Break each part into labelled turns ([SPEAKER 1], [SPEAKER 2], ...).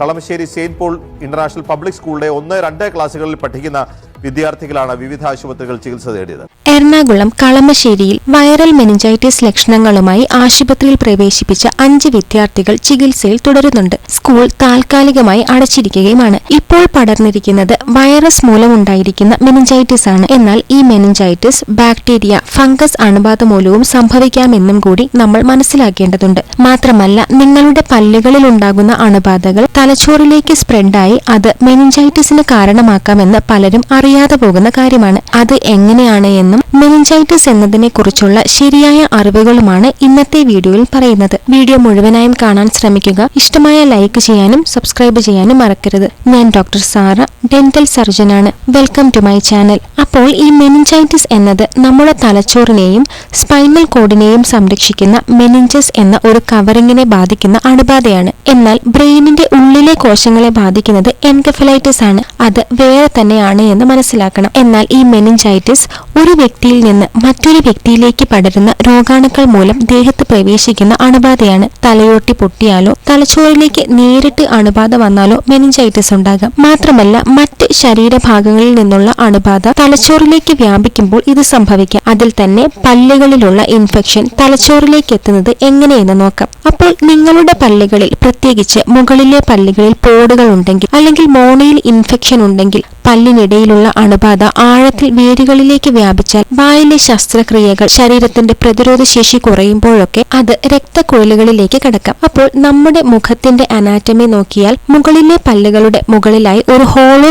[SPEAKER 1] Kalamassery Saint Paul international public സ്കൂളിലെ ഒന്ന് രണ്ട് ക്ലാസ്സുകളിൽ പഠിക്കുന്ന വിദ്യാർത്ഥികളാണ് വിവിധ ആശുപത്രികൾ ചികിത്സ തേടിയത്.
[SPEAKER 2] എറണാകുളം കളമശ്ശേരിയിൽ വൈറൽ മെനിഞ്ചൈറ്റിസ് ലക്ഷണങ്ങളുമായി ആശുപത്രിയിൽ പ്രവേശിപ്പിച്ച അഞ്ച് വിദ്യാർത്ഥികൾ ചികിത്സയിൽ തുടരുന്നുണ്ട്. സ്കൂൾ താൽക്കാലികമായി അടച്ചിരിക്കുകയുമാണ്. ഇപ്പോൾ പടർന്നിരിക്കുന്നത് വൈറസ് മൂലമുണ്ടായിരിക്കുന്ന മെനിഞ്ചൈറ്റിസ് ആണ്. എന്നാൽ ഈ മെനിഞ്ചൈറ്റിസ് ബാക്ടീരിയ ഫംഗസ് അണുബാധ മൂലവും സംഭവിക്കാമെന്നും കൂടി നമ്മൾ മനസ്സിലാക്കേണ്ടതുണ്ട്. മാത്രമല്ല നിങ്ങളുടെ പല്ലുകളിൽ ഉണ്ടാകുന്ന അണുബാധകൾ തലച്ചോറിലേക്ക് സ്പ്രെഡായി അത് മെനിഞ്ചൈറ്റിസിന് കാരണമാക്കാമെന്ന് പലരും അറിയാതെ പോകുന്ന കാര്യമാണ്. അത് എങ്ങനെയാണ് എന്നും മെനിഞ്ചൈറ്റിസ് എന്നതിനെ കുറിച്ചുള്ള ശരിയായ അറിവുകളുമാണ് ഇന്നത്തെ വീഡിയോയിൽ പറയുന്നത്. വീഡിയോ മുഴുവനായും കാണാൻ ശ്രമിക്കുക. ഇഷ്ടമായ ലൈക്ക് ചെയ്യാനും സബ്സ്ക്രൈബ് ചെയ്യാനും മറക്കരുത്. ഞാൻ doctor Sara dental സർജനാണ്. Welcome to my channel. അപ്പോൾ ഈ മെനിഞ്ചൈറ്റിസ് എന്നത് നമ്മുടെ തലച്ചോറിനെയും സ്പൈനൽ കോഡിനെയും സംരക്ഷിക്കുന്ന മെനിഞ്ചസ് എന്ന ഒരു കവറിങ്ങിനെ ബാധിക്കുന്ന അണുബാധയാണ്. എന്നാൽ ബ്രെയിനിന്റെ ഉള്ളിലെ കോശങ്ങളെ ബാധിക്കുന്നത് എൻകഫലൈറ്റിസ് ആണ്. അത് വേറെ തന്നെയാണ് എന്ന് മനസ്സിലാക്കണം. എന്നാൽ ഈ മെനിഞ്ചൈറ്റിസ് ഒരു വ്യക്തിയിൽ നിന്ന് മറ്റൊരു വ്യക്തിയിലേക്ക് പടരുന്ന രോഗാണുക്കൾ മൂലം ദേഹത്ത് പ്രവേശിക്കുന്ന അണുബാധയാണ്. തലയോട്ടി പൊട്ടിയാലോ തലച്ചോറിലേക്ക് നേരിട്ട് അണുബാധ വന്നാലോ മെനിഞ്ചൈറ്റിസ് ഉണ്ടാകാം. മാത്രമല്ല മറ്റ് ശരീരഭാഗങ്ങളിൽ നിന്നുള്ള അണുബാധ തലച്ചോറിലേക്ക് വ്യാപിക്കുമ്പോൾ ഇത് സംഭവിക്കാം. അതിൽ തന്നെ പല്ലുകളിലുള്ള ഇൻഫെക്ഷൻ തലച്ചോറിലേക്ക് എത്തുന്നത് എങ്ങനെയെന്ന് നോക്കാം. അപ്പോൾ നിങ്ങളുടെ പല്ലുകളിൽ പ്രത്യേകിച്ച് മുകളിലെ പല്ലുകളിൽ പോടുകൾ ഉണ്ടെങ്കിൽ അല്ലെങ്കിൽ മോണയിൽ ഇൻഫെക്ഷൻ ഉണ്ടെങ്കിൽ പല്ലിനിടയിലുള്ള അണുബാധ ആഴത്തിൽ വേരുകളിലേക്ക് വ്യാപിച്ചാൽ വായിലെ ശസ്ത്രക്രിയകൾ ശരീരത്തിന്റെ പ്രതിരോധ ശേഷി കുറയുമ്പോഴൊക്കെ അത് രക്തക്കുഴലുകളിലേക്ക് കടക്കാം. അപ്പോൾ നമ്മുടെ മുഖത്തിന്റെ അനാറ്റമി നോക്കിയാൽ മുകളിലെ പല്ലുകളുടെ മുകളിലായി ഒരു ഹോളോ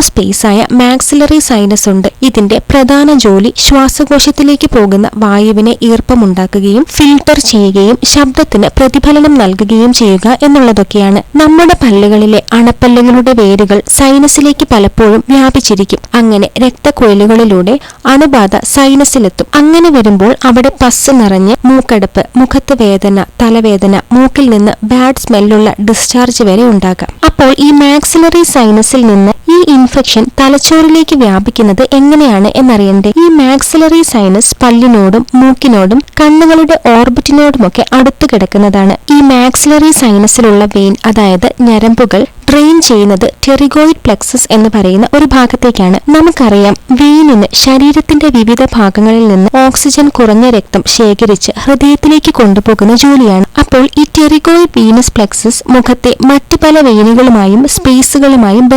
[SPEAKER 2] ആയ മാക്സിലറി സൈനസ് ഉണ്ട്. ഇതിന്റെ പ്രധാന ജോലി ശ്വാസകോശത്തിലേക്ക് പോകുന്ന വായുവിനെ ഈർപ്പമുണ്ടാക്കുകയും ഫിൽട്ടർ ചെയ്യുകയും ശബ്ദത്തിന് പ്രതിഫലനം നൽകുകയും ചെയ്യുക എന്നുള്ളതൊക്കെയാണ് നമ്മുടെ പല്ലുകളിലെ അണപ്പല്ലുകളുടെ വേരുകൾ സൈനസിലേക്ക് പലപ്പോഴും വ്യാപിച്ചിരിക്കും അങ്ങനെ രക്തക്കുഴലുകളിലൂടെ അണുബാധ സൈനസിലെത്തും. അങ്ങനെ വരുമ്പോൾ അവിടെ പസ് നിറഞ്ഞ് മൂക്കടപ്പ് മുഖത്ത് വേദന തലവേദന മൂക്കിൽ നിന്ന് ബാഡ് സ്മെല്ലുള്ള ഡിസ്ചാർജ് വരെ ഉണ്ടാകാം. അപ്പോൾ ഈ മാക്സിലറി സൈനസിൽ നിന്ന് ഇൻഫെക്ഷൻ തലച്ചോറിലേക്ക് വ്യാപിക്കുന്നത് എങ്ങനെയാണ് എന്നറിയണ്ടേ? ഈ മാക്സിലറി സൈനസ് പല്ലിനോടും മൂക്കിനോടും കണ്ണുകളുടെ ഓർബിറ്റിനോടുമൊക്കെ അടുത്തു കിടക്കുന്നതാണ്. ഈ മാക്സിലറി സൈനസിലുള്ള വെയിൻ അതായത് ഞരമ്പുകൾ ഡ്രെയിൻ ചെയ്യുന്നത് ടെറിഗോയിഡ് പ്ലെക്സസ് എന്ന് പറയുന്ന ഒരു ഭാഗത്തേക്കാണ്. നമുക്കറിയാം വെയിനിന് ശരീരത്തിന്റെ വിവിധ ഭാഗങ്ങളിൽ നിന്ന് ഓക്സിജൻ കുറഞ്ഞ രക്തം ശേഖരിച്ച് ഹൃദയത്തിലേക്ക് കൊണ്ടുപോകുന്ന ജോലിയാണ്. അപ്പോൾ ഈ ടെറിഗോയിഡ് വീനസ് പ്ലെക്സസ് മുഖത്തെ മറ്റു പല വെയിനുകളുമായും സ്പേസുകളുമായും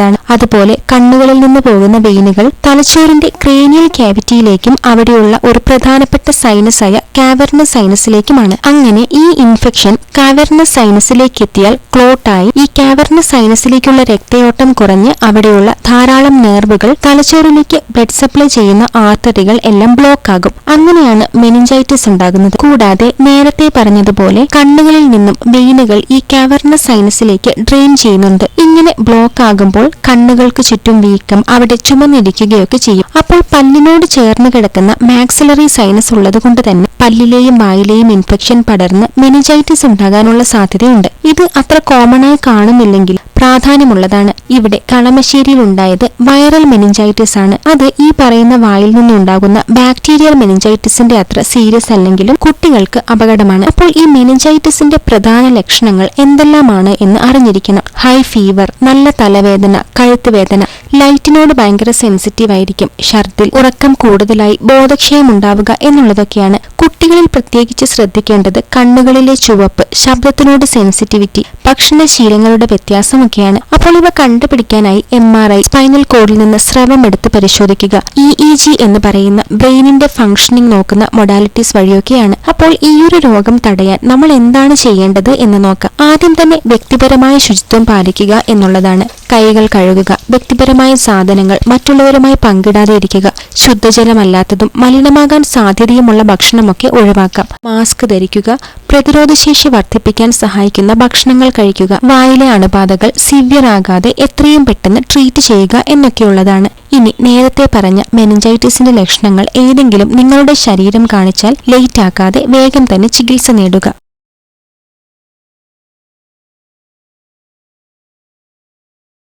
[SPEAKER 2] ബന്ധപ്പെട്ടിരിക്കുന്നതാണ് അതുപോലെ കണ്ണുകളിൽ നിന്ന് പോകുന്ന വെയിനുകൾ തലച്ചോറിന്റെ ക്രേനിയൽ ക്യാവിറ്റിയിലേക്കും അവിടെയുള്ള ഒരു പ്രധാനപ്പെട്ട സൈനസായ കാവർണ സൈനസിലേക്കുമാണ് അങ്ങനെ ഈ ഇൻഫെക്ഷൻ കാവർണ സൈനസിലേക്ക് എത്തിയാൽ ക്ലോട്ടായി ഈ കാവർണ സൈനസിലേക്കുള്ള രക്തയോട്ടം കുറഞ്ഞ് അവിടെയുള്ള ധാരാളം നേർവുകൾ തലച്ചോറിലേക്ക് ബ്ലഡ് സപ്ലൈ ചെയ്യുന്ന ആർട്ടറികൾ എല്ലാം ബ്ലോക്ക് ആകും. അങ്ങനെയാണ് മെനിഞ്ചൈറ്റിസ് ഉണ്ടാകുന്നത്. കൂടാതെ നേരത്തെ പറഞ്ഞതുപോലെ കണ്ണുകളിൽ നിന്നും വെയിനുകൾ ഈ കാവർണ സൈനസിലേക്ക് ഡ്രെയിൻ ചെയ്യുന്നുണ്ട്. ഇങ്ങനെ ബ്ലോക്ക് ആകുമ്പോൾ കണ്ണുകൾക്ക് ചുറ്റും വീക്കം അവിടെ ചുമന്നിരിക്കുകയൊക്കെ ചെയ്യും. അപ്പോൾ പല്ലിനോട് ചേർന്ന് കിടക്കുന്ന മാക്സിലറി സൈനസ് ഉള്ളതുകൊണ്ട് തന്നെ പല്ലിലെയും വായിലെയും ഇൻഫെക്ഷൻ പടർന്ന് മെനിജൈറ്റിസ് ഉണ്ടാകാനുള്ള സാധ്യതയുണ്ട്. ഇത് അത്ര കോമൺ ആയി കാണുന്നില്ലെങ്കിൽ പ്രാധാന്യമുള്ളതാണ്. ഇവിടെ കളമശ്ശേരിയിൽ ഉണ്ടായത് വൈറൽ മെനിഞ്ചൈറ്റിസ് ആണ്. അത് ഈ പറയുന്ന വായിൽ നിന്നുണ്ടാകുന്ന ബാക്ടീരിയൽ മെനിഞ്ചൈറ്റിസിന്റെ അത്ര സീരിയസ് അല്ലെങ്കിലും കുട്ടികൾക്ക് അപകടമാണ്. അപ്പോൾ ഈ മെനിഞ്ചൈറ്റിസിന്റെ പ്രധാന ലക്ഷണങ്ങൾ എന്തെല്ലാമാണ് എന്ന് അറിഞ്ഞിരിക്കണം. ഹൈ ഫീവർ നല്ല തലവേദന കഴുത്ത് വേദന ലൈറ്റിനോട് ഭയങ്കര സെൻസിറ്റീവ് ആയിരിക്കും. ഷർദിൽ ഉറക്കം കൂടുതലായി ബോധക്ഷയം ഉണ്ടാവുക എന്നുള്ളതൊക്കെയാണ് കുട്ടികളിൽ പ്രത്യേകിച്ച് ശ്രദ്ധിക്കേണ്ടത് കണ്ണുകളിലെ ചുവപ്പ് ശബ്ദത്തിനോട് സെൻസിറ്റിവിറ്റി ഭക്ഷണശീലങ്ങളുടെ വ്യത്യാസമൊക്കെയാണ്. അപ്പോൾ ഇവ കണ്ടുപിടിക്കാനായി എം ആർ ഐ സ്പൈനൽ കോഡിൽ നിന്ന് സ്രവം എടുത്ത് പരിശോധിക്കുക. ഇ ഇ ജി എന്ന് പറയുന്ന ബ്രെയിനിന്റെ ഫംഗ്ഷനിങ് നോക്കുന്ന മൊഡാലിറ്റീസ് വഴിയൊക്കെയാണ്. അപ്പോൾ ഈ ഒരു രോഗം തടയാൻ നമ്മൾ എന്താണ് ചെയ്യേണ്ടത് എന്ന് നോക്കാം. ആദ്യം തന്നെ വ്യക്തിപരമായ ശുചിത്വം പാലിക്കുക എന്നുള്ളതാണ്. കൈകൾ കഴുകുക വ്യക്തിപരമായ സാധനങ്ങൾ മറ്റുള്ളവരുമായി പങ്കിടാതെ ഇരിക്കുക ശുദ്ധജലമല്ലാത്തതും മലിനമാകാൻ സാധ്യതയുമുള്ള ഭക്ഷണമൊക്കെ ഒഴിവാക്കാം. മാസ്ക് ധരിക്കുക പ്രതിരോധശേഷി വർദ്ധിപ്പിക്കാൻ സഹായിക്കുന്ന ഭക്ഷണങ്ങൾ കഴിക്കുക. വായിലെ അണുബാധകൾ സിവിയർ ആകാതെ എത്രയും പെട്ടെന്ന് ട്രീറ്റ് ചെയ്യുക എന്നൊക്കെയുള്ളതാണ്. ഇനി നേരത്തെ പറഞ്ഞ മെനിഞ്ചൈറ്റിസിന്റെ ലക്ഷണങ്ങൾ ഏതെങ്കിലും നിങ്ങളുടെ ശരീരം കാണിച്ചാൽ ലേറ്റ് ആക്കാതെ വേഗം തന്നെ ചികിത്സ നേടുക.